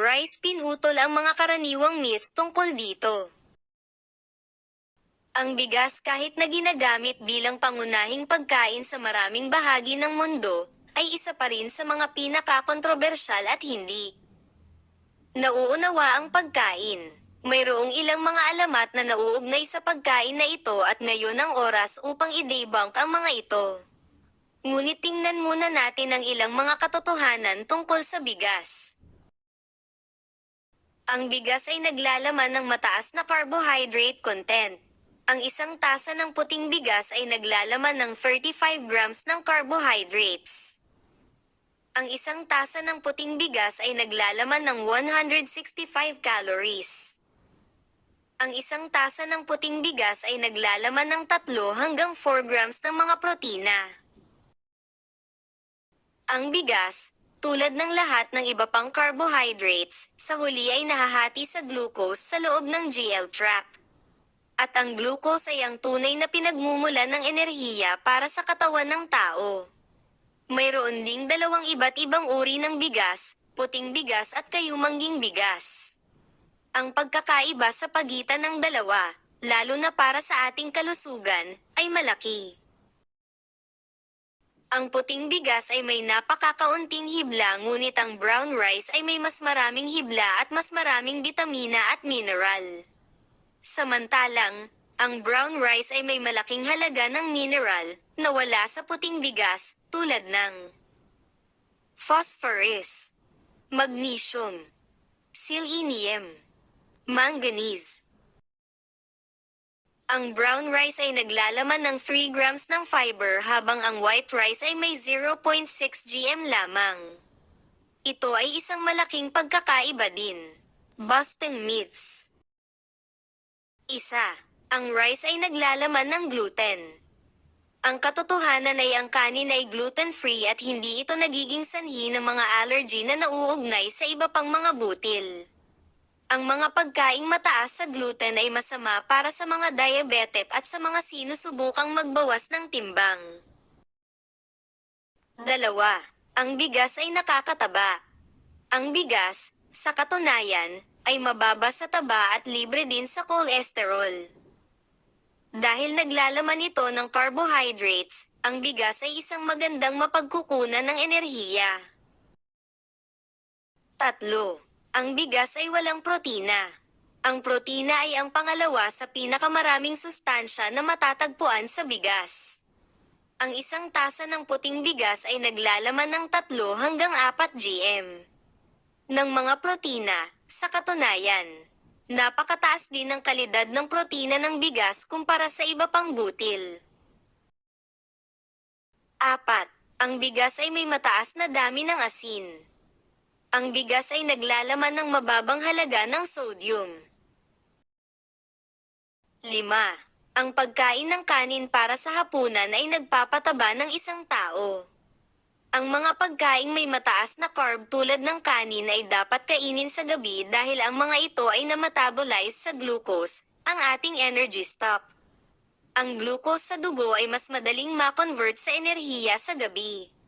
Rice pinutol ang mga karaniwang myths tungkol dito. Ang bigas kahit na ginagamit bilang pangunahing pagkain sa maraming bahagi ng mundo, ay isa pa rin sa mga pinakakontrobersyal at hindi. Nauunawa ang pagkain. Mayroong ilang mga alamat na nauugnay sa pagkain na ito at ngayon ang oras upang i-debunk ang mga ito. Ngunit tingnan muna natin ang ilang mga katotohanan tungkol sa bigas. Ang bigas ay naglalaman ng mataas na carbohydrate content. Ang isang tasa ng puting bigas ay naglalaman ng 35 grams ng carbohydrates. Ang isang tasa ng puting bigas ay naglalaman ng 165 calories. Ang isang tasa ng puting bigas ay naglalaman ng 3 hanggang 4 grams ng mga protina. Ang bigas, tulad ng lahat ng iba pang carbohydrates, sa huli ay nahahati sa glucose sa loob ng GL trap. At ang glucose ay ang tunay na pinagmumulan ng enerhiya para sa katawan ng tao. Mayroon ding dalawang iba't ibang uri ng bigas, puting bigas at kayumangging bigas. Ang pagkakaiba sa pagitan ng dalawa, lalo na para sa ating kalusugan, ay malaki. Ang puting bigas ay may napakakaunting hibla ngunit ang brown rice ay may mas maraming hibla at mas maraming bitamina at mineral. Samantalang, ang brown rice ay may malaking halaga ng mineral na wala sa puting bigas tulad ng phosphorus, magnesium, selenium, manganese. Ang brown rice ay naglalaman ng 3 grams ng fiber habang ang white rice ay may 0.6 gm lamang. Ito ay isang malaking pagkakaiba din. Boston myths. Isa, ang rice ay naglalaman ng gluten. Ang katotohanan ay ang kanin ay gluten-free at hindi ito nagiging sanhi ng mga allergy na nauugnay sa iba pang mga butil. Ang mga pagkaing mataas sa gluten ay masama para sa mga diabetic at sa mga sinusubukang magbawas ng timbang. Dalawa, ang bigas ay nakakataba. Ang bigas, sa katunayan, ay mababa sa taba at libre din sa cholesterol. Dahil naglalaman ito ng carbohydrates, ang bigas ay isang magandang mapagkukunan ng enerhiya. Tatlo, ang bigas ay walang protina. Ang protina ay ang pangalawa sa pinakamaraming sustansya na matatagpuan sa bigas. Ang isang tasa ng puting bigas ay naglalaman ng 3 hanggang 4 gm ng mga protina, sa katunayan. Napakataas din ang kalidad ng protina ng bigas kumpara sa iba pang butil. 4. Ang bigas ay may mataas na dami ng asin. Ang bigas ay naglalaman ng mababang halaga ng sodium. 5. Ang pagkain ng kanin para sa hapunan ay nagpapataba ng isang tao. Ang mga pagkaing may mataas na carb tulad ng kanin ay dapat kainin sa gabi dahil ang mga ito ay nametabolize sa glucose, ang ating energy stock. Ang glucose sa dugo ay mas madaling ma-convert sa enerhiya sa gabi.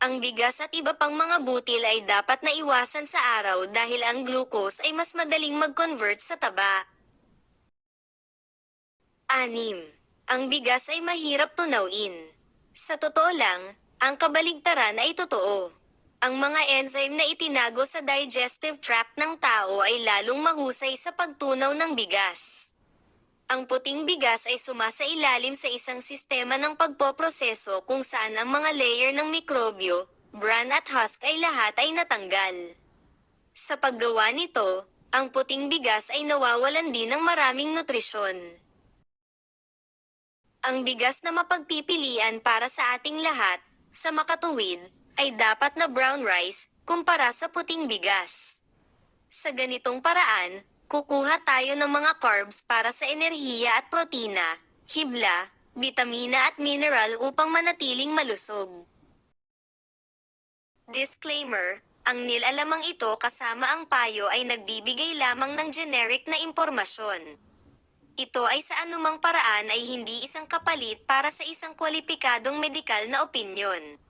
Ang bigas at iba pang mga butil ay dapat na iwasan sa araw dahil ang glucose ay mas madaling mag-convert sa taba. 6. Ang bigas ay mahirap tunawin. Sa totoo lang, ang kabaligtaran ay totoo. Ang mga enzyme na itinago sa digestive tract ng tao ay lalong mahusay sa pagtunaw ng bigas. Ang puting bigas ay sumasailalim sa isang sistema ng pagpoproseso kung saan ang mga layer ng mikrobyo, bran at husk ay lahat ay natanggal. Sa paggawa nito, ang puting bigas ay nawawalan din ng maraming nutrisyon. Ang bigas na mapagpipilian para sa ating lahat, sa makatuwid, ay dapat na brown rice, kumpara sa puting bigas. Sa ganitong paraan, kukuha tayo ng mga carbs para sa enerhiya at protina, hibla, vitamina at mineral upang manatiling malusog. Disclaimer, ang nilalamang ito kasama ang payo ay nagbibigay lamang ng generic na impormasyon. Ito ay sa anumang paraan ay hindi isang kapalit para sa isang kwalipikadong medikal na opinyon.